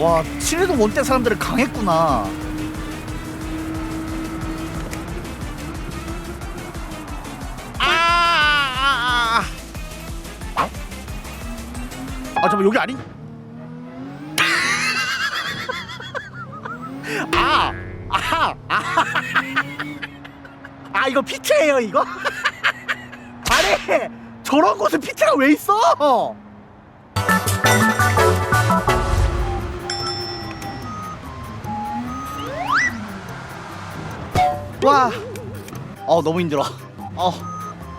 와, 칠해동 원대 사람들은 강했구나. 아, 아, 아, 아. 어? 아, 잠깐 여기 아니? 아, 아, 아, 아, 이거 피트예요, 이거? 아니, 저런 곳에 피트가 왜 있어? 와, 어 너무 힘들어. 어,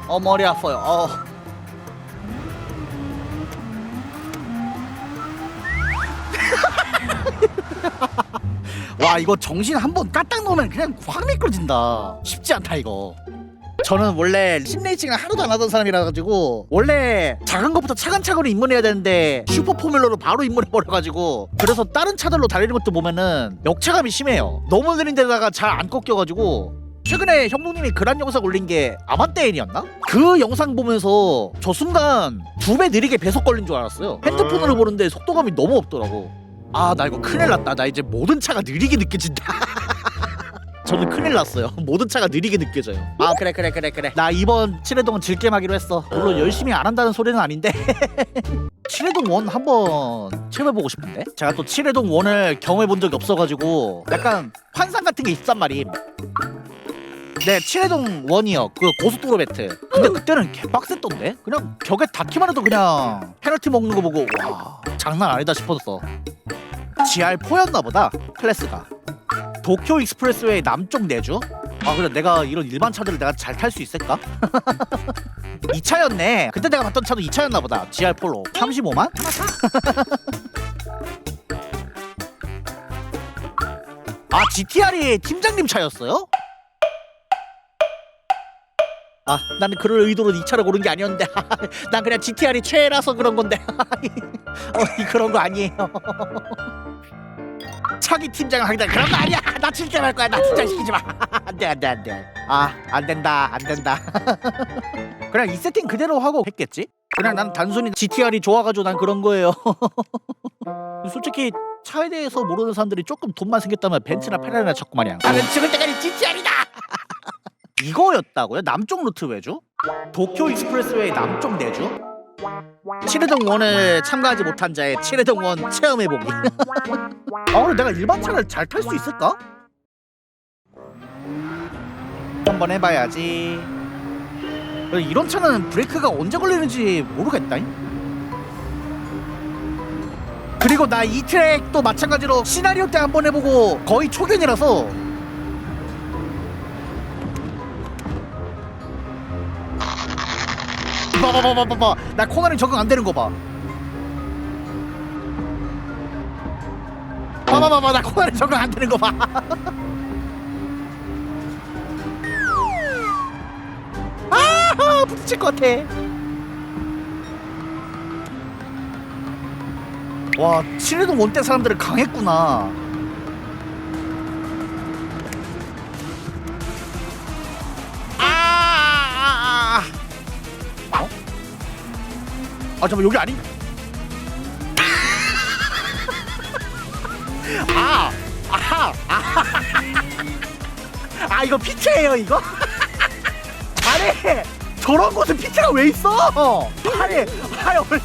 어 머리 아파요. 어. 와 이거 정신 한번 까딱 놓으면 그냥 확 미끄러진다. 쉽지 않다 이거. 저는 원래 심레이싱을 하나도 안 하던 사람이라 가지고 원래 작은 것부터 차근차근 입문해야 되는데 슈퍼 포뮬러로 바로 입문해 버려 가지고 그래서 다른 차들로 달리는 것도 보면은 역차감이 심해요. 너무 느린 데다가 잘 안 꺾여 가지고 최근에 형동님이 그란 영상 올린 게 아만떼인이었나? 그 영상 보면서 저 순간 두 배 느리게 배속 걸린 줄 알았어요. 핸드폰으로 보는데 속도감이 너무 없더라고. 아 나 이거 큰일 났다. 나 이제 모든 차가 느리게 느껴진다. 저는 큰일 났어요. 모든 차가 느리게 느껴져요. 아 그래 그래 그래 그래. 나 이번 칠해동은 질겜하기로 했어. 물론 열심히 안 한다는 소리는 아닌데. 칠해동 원 한번 체험해보고 싶은데. 제가 또 칠해동 원을 경험해본 적이 없어가지고 약간 환상 같은 게 있단 말임. 네, 칠해동 원이요. 그 고속도로 배트. 근데 그때는 개빡셌던데? 그냥 벽에 닿기만 해도 그냥 페널티 먹는 거 보고 와 장난 아니다 싶었어. GR4였나 보다 클래스가. 도쿄 익스프레스웨이 남쪽 내주? 아 근데 내가 이런 일반 차들을 내가 잘 탈 수 있을까? 이 차였네. 그때 내가 봤던 차도 이 차였나 보다. GR4로 35만? 아 GTR이 팀장님 차였어요? 아 나는 그럴 의도로 이 차를 고른 게 아니었는데 난 그냥 GTR이 최애라서 그런 건데 어 이- 그런 거 아니에요 차기 팀장을 하기다 그런 거 아니야. 나 진짜 할 거야. 나 진짜 시키지 마. 안돼 안 돼 안돼. 아 안 된다 안 된다. 그냥 이 세팅 그대로 하고 했겠지? 그냥 난 단순히 GTR이 좋아가지고 난 그런 거예요. 솔직히 차에 대해서 모르는 사람들이 조금 돈만 생겼다면 벤츠나 페라리나 찾고 말이야 나는 죽을 때까지 GTR이다! 이거였다고요? 남쪽 루트 외주? 도쿄 익스프레스웨이 남쪽 내주? 칠해동 원을 참가하지 못한 자의 칠해동 원 체험해보기 아 그래 내가 일반 차를 잘 탈 수 있을까? 한번 해봐야지. 이런 차는 브레이크가 언제 걸리는지 모르겠다잉. 그리고 나 이 트랙도 마찬가지로 시나리오 때 한번 해보고 거의 초견이라서 봐봐봐봐봐 나 코너링 적응 안 되는 거 봐. 봐봐봐봐 나 코너링 적응 안 되는 거 봐. 아 부딪힐 것 같아. 와 칠해동 원대 사람들은 강했구나. 아 잠깐 여기 아니? 아, 아, 아, 아 이거 피트예요 이거? 아니 저런 곳에 피트가 왜 있어? 아니, 아니 원래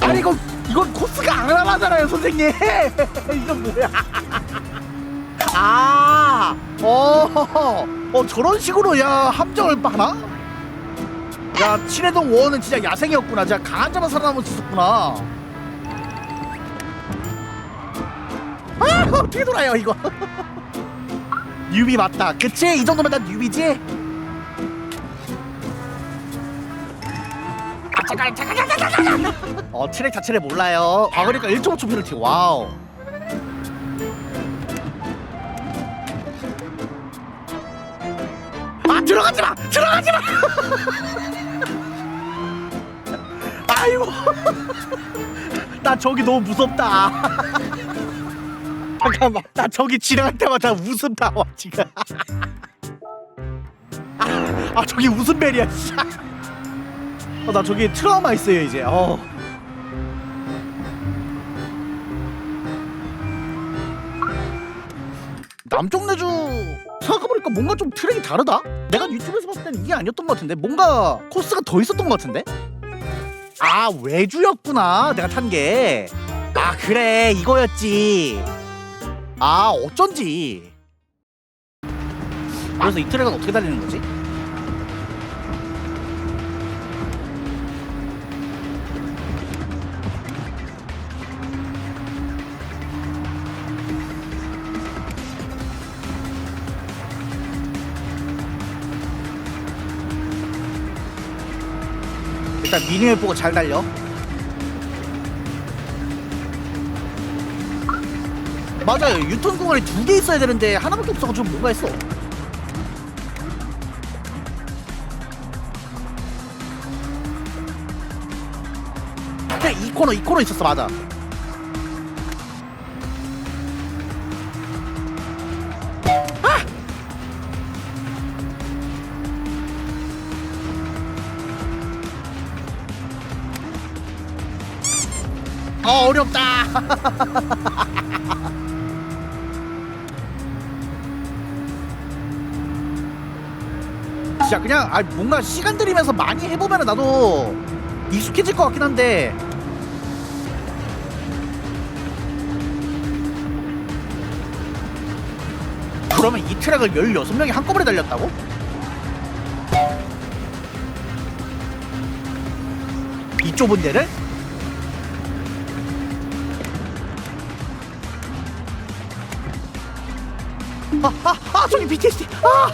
아니 이거 이건 코스가 안 하잖아요 선생님 이건 뭐야? 아, 어, 어 저런 식으로 야 함정을 하나? 야 칠해동 원은 진짜 야생이었구나. 진짜 강한 자만 살아남을 수 있었구나. 아 어떻게 돌아요 이거? 뉴비 맞다. 그치? 이 정도면 다 뉴비지? 어 트랙 자체를 몰라요. 아 그러니까 1.5초 페널티 와우. 아 들어가지 마! 들어가지 마 나 저기 너무 무섭다 잠깐만 나 저기 지나갈 때마다 웃음 나와 지금 아, 아 저기 웃음벨이야 어, 나 저기 트라우마 있어요 이제 어. 남쪽 내주 생각해보니까 뭔가 좀 트랙이 다르다? 내가 유튜브에서 봤을 때는 이게 아니었던 것 같은데 뭔가 코스가 더 있었던 것 같은데? 아 외주였구나. 내가 탄 게. 아 그래. 이거였지. 아 어쩐지. 그래서 이 트랙은 어떻게 달리는 거지? 일단 미니맵 보고 잘 달려. 맞아요. 유턴 구간이 두 개 있어야 되는데 하나밖에 없어가지고 뭔가 했어. 이 코너 이 코너 있었어. 맞아 어 어렵다 진짜 그냥 아 뭔가 시간 들이면서 많이 해보면 나도 익숙해질 것 같긴 한데 그러면 이 트랙을 16명이 한꺼번에 달렸다고? 이 좁은 데를? 아, 아, 아, 저기 BTS. 아!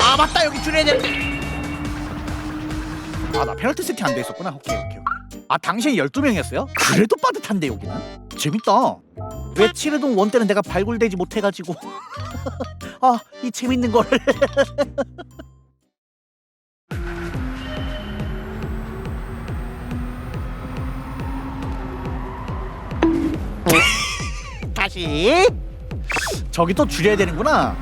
아, 맞다. 여기 줄여야 돼. 아, 나 페널티 세팅 안돼 있었구나. 오케이, 오케이. 아, 당신이 12명이었어요? 그래도 빠듯한데, 여기는? 재밌다. 왜 칠해동 원 때는 내가 발굴되지 못해가지고. 아, 이 재밌는 걸. 다시. 저기 또 줄여야 되는구나.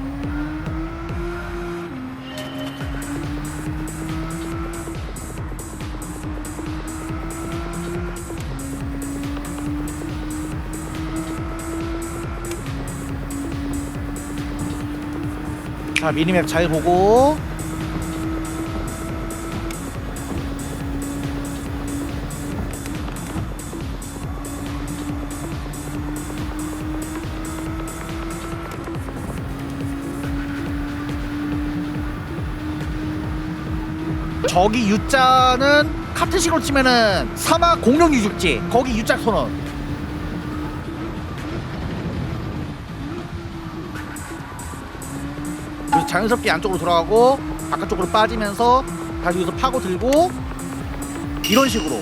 자, 미니맵 잘 보고. 저기 U자는 카트식으로 치면은 사막 공룡 유적지 거기 U자 선언 자연스럽게 안쪽으로 돌아가고 바깥쪽으로 빠지면서 다시 여기서 파고 들고 이런 식으로.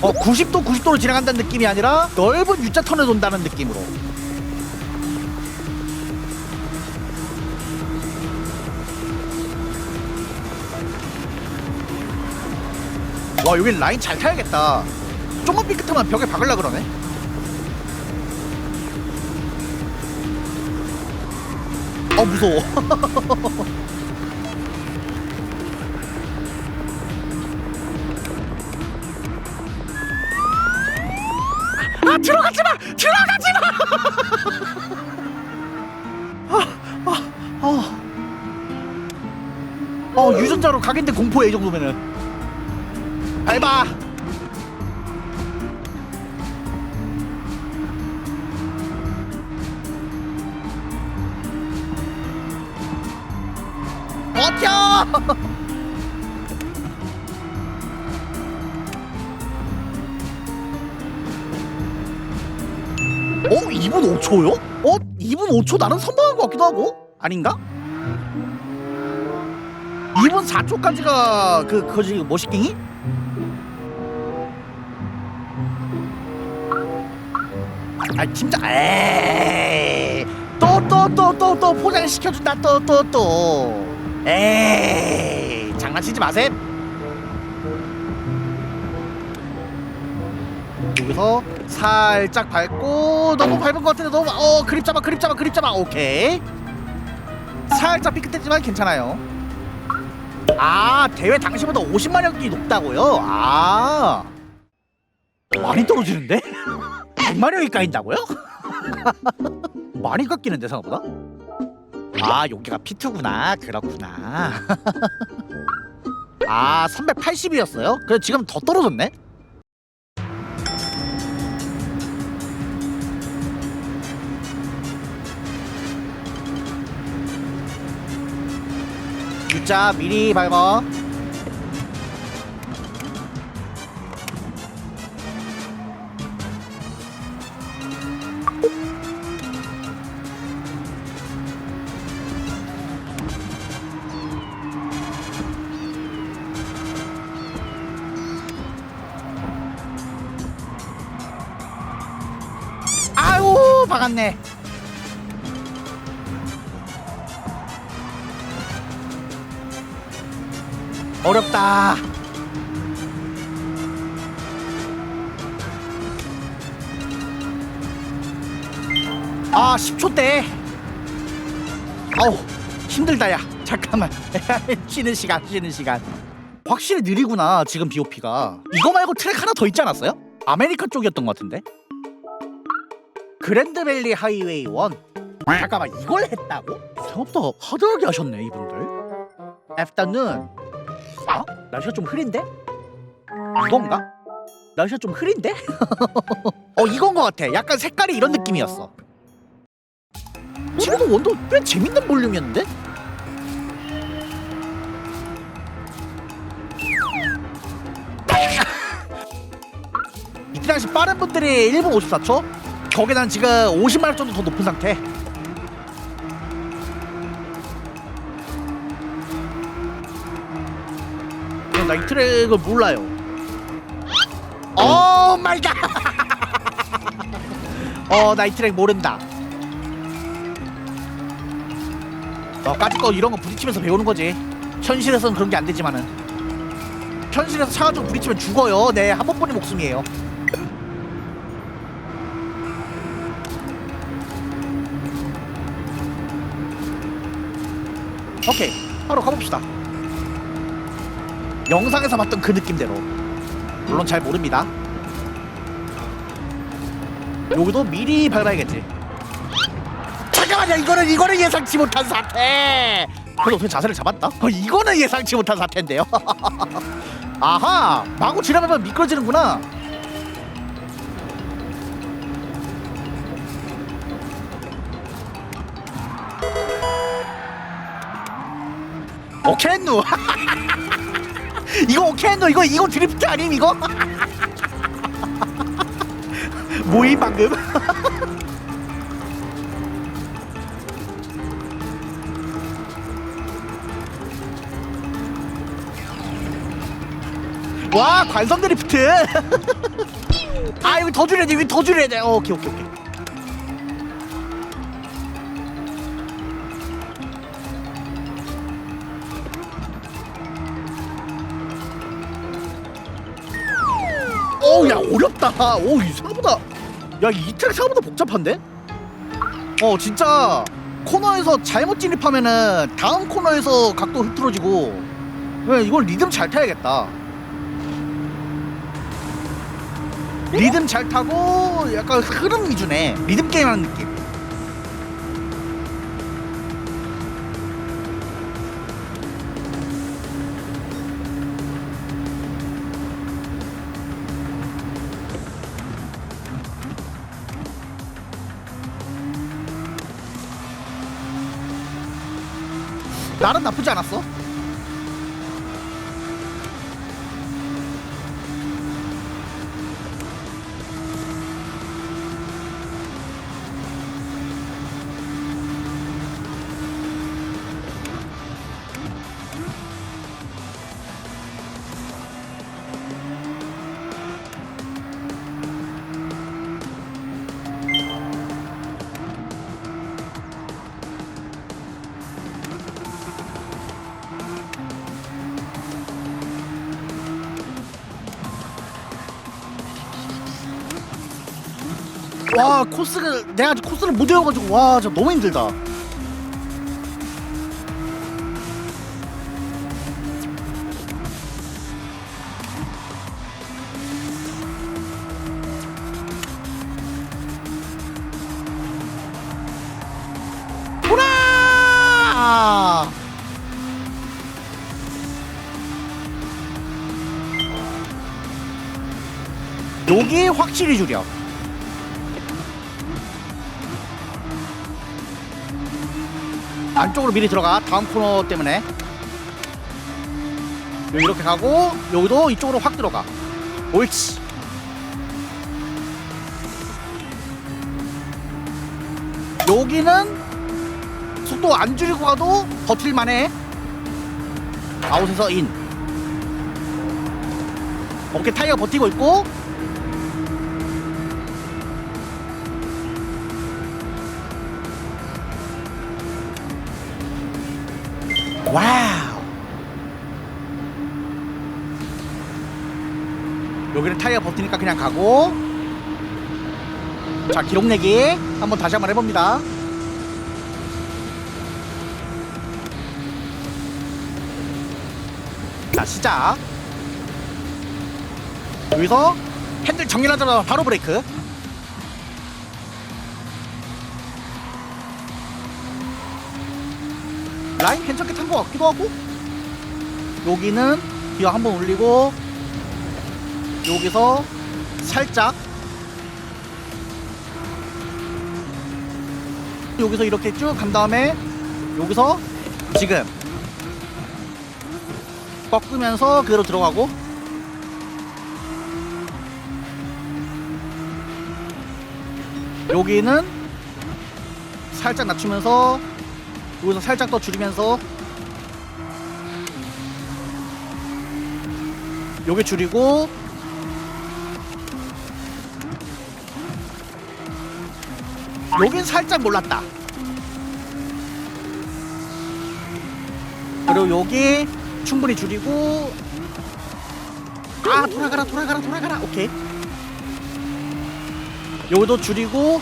어 90도 90도로 지나간다는 느낌이 아니라 넓은 U자 턴을 돈다는 느낌으로. 와 여기 라인 잘 타야겠다 좀만 삐끗하면 벽에 박을라 그러네. 어 무서워. 아 들어가지 마! 들어가지 마! 아, 아, 아. 어 유전자로 각인된 공포야 이 정도면은. 밟아 버텨 어? 2분 5초요? 어? 2분 5초 나는 선방한 것 같기도 하고 아닌가? 2분 4초까지가 그 그거지 머시킹이? 아 진짜 에이 또또 또 또 또 포장 시켜준다 또 또 또 에이 장난치지 마셈 여기서 살짝 밟고 너무 밟은 것 같은데 너무 어 그립 잡아 그립 잡아 그립 잡아 오케이 살짝 삐끗했지만 괜찮아요 아 대회 당시보다 50마력이 높다고요? 아 많이 떨어지는데? 100마력이 까인다고요? 많이 깎이는데 생각보다? 아 여기가 P2구나 그렇구나 아 380이었어요? 그래 지금 더 떨어졌네? U자 미리 밟아 박았네. 어렵다. 아 10초대 아우 힘들다 야. 잠깐만. 쉬는 시간 쉬는 시간. 확실히 느리구나 지금 BOP가. 이거 말고 트랙 하나 더 있지 않았어요? 아메리카 쪽이었던 것 같은데 그랜드밸리 하이웨이 1 잠깐만 이걸 했다고? 생각보다 하드하게 하셨네 이분들 애프터눈 어? 날씨가 좀 흐린데? 이건가? 날씨가 좀 흐린데? 어 이건 것 같아 약간 색깔이 이런 느낌이었어 지금도 원도 꽤 재밌는 볼륨이었는데? 이때 당시 빠른 분들이 1분 54초? 난 지금 50마력 정도 더 높은 상태 나 이 트랙을 몰라요 오 마이 갓! 어, 나 이 트랙 모른다. 어, 까짓 거 이런 거 부딪히면서 배우는 거지. 현실에서는 그런 게 안 되지만은. 현실에서 차가 좀 부딪히면 죽어요. 네, 한 번뿐이 목숨이에요. 오케이, 바로 가봅시다. 영상에서 봤던 그 느낌대로. 물론 잘 모릅니다. 여기도 미리 밟아야겠지. 잠깐만요, 이거는 이거는 예상치 못한 사태. 그래도 어떻게 자세를 잡았다? 어, 이거는 예상치 못한 사태인데요. 아하, 마구 지나가면 미끄러지는구나. 오케이누. 이거 오케이누 이거 이거 드리프트 아님 이거? 뭐이 방금? 와 관성 드리프트 아 이거 더 줄여야 돼 이거 더 줄여야 돼 어, 오케이 오케이 오케이 야 어렵다 오 이 생각보다 야 이 트랙 생각보다 복잡한데? 어 진짜 코너에서 잘못 진입하면은 다음 코너에서 각도 흐트러지고 야, 이건 리듬 잘 타야겠다. 리듬 잘 타고 약간 흐름 위주네. 리듬 게임 하는 느낌 나는 나쁘지 않았어 와 코스가 내가 아직 코스를 못 외워가지고 와 진짜 너무 힘들다. 돌아 여기 확실히 줄여 안쪽으로 미리 들어가. 다음 코너 때문에. 이렇게 가고 여기도 이쪽으로 확 들어가. 옳지. 여기는 속도 안 줄이고 가도 버틸만해. 아웃에서 인. 오케이 타이어가 버티고 있고 타이어 버티니까 그냥 가고. 자, 기록 내기 한번 다시 한번 해봅니다. 자, 시작. 여기서 핸들 정렬하자마자 바로 브레이크. 라인 괜찮게 탄 것 같기도 하고 여기는 기어 한번 올리고 여기서 살짝 여기서 이렇게 쭉 간 다음에 여기서 지금 꺾으면서 그대로 들어가고 여기는 살짝 낮추면서 여기서 살짝 더 줄이면서 요게 줄이고 여긴 살짝 몰랐다. 그리고 여기 충분히 줄이고. 아 돌아가라 돌아가라 돌아가라. 오케이. 요도 줄이고.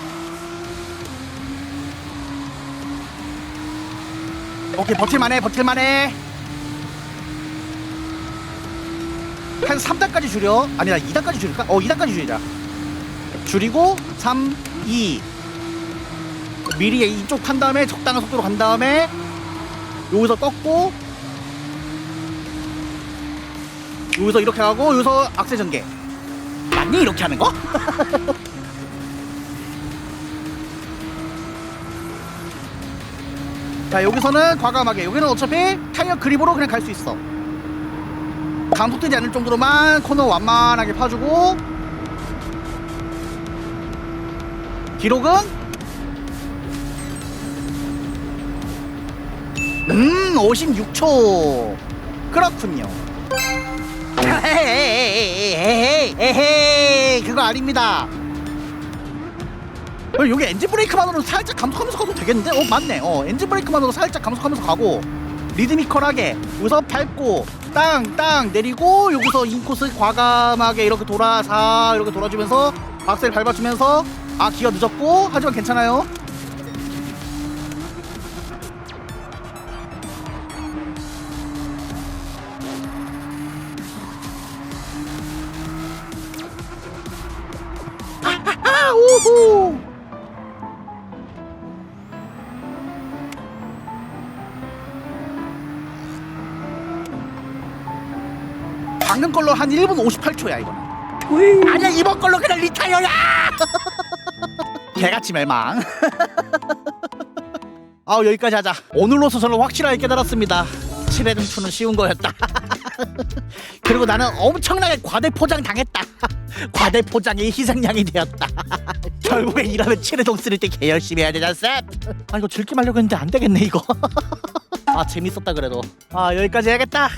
오케이 버틸만해 버틸만해. 한 3단까지 줄여. 아니다 2단까지 줄일까? 어 2단까지 줄이자. 줄이고 3 2 미리 이쪽 탄 다음에 적당한 속도로 간 다음에 여기서 꺾고 여기서 이렇게 하고 여기서 악세 전개. 맞니? 이렇게 하는 거? 자 여기서는 과감하게 여기는 어차피 타이어 그립으로 그냥 갈 수 있어. 감속되지 않을 정도로만 코너 완만하게 파주고 기록은 음 56초. 그렇군요. 에헤이 에헤이 그거 아닙니다 어, 여기 엔진 브레이크만으로 살짝 감속하면서 가도 되겠는데? 어 맞네. 어 엔진 브레이크만으로 살짝 감속하면서 가고 리드미컬하게 여기서 밟고 땅땅 내리고 여기서 인코스 과감하게 이렇게 돌아서 이렇게 돌아주면서 악셀 밟아주면서 아 기어 늦었고 하지만 괜찮아요 우후. 방금 걸로 한 1분 58초야 이거는. 아니야 이번 걸로 그냥 리타이어야! 개같이 멸망. 아우 여기까지 하자. 오늘로서 저는 확실하게 깨달았습니다. 7회 등초는 쉬운 거였다. 그리고 나는 엄청나게 과대포장 당했다. 과대포장의 희생양이 되었다 결국엔 이러면 7회 동쓸때개 열심히 해야 되잖아 쌤. 아 이거 즐김 하려고 했는데 안 되겠네 이거. 아 재밌었다 그래도. 아 여기까지 해야겠다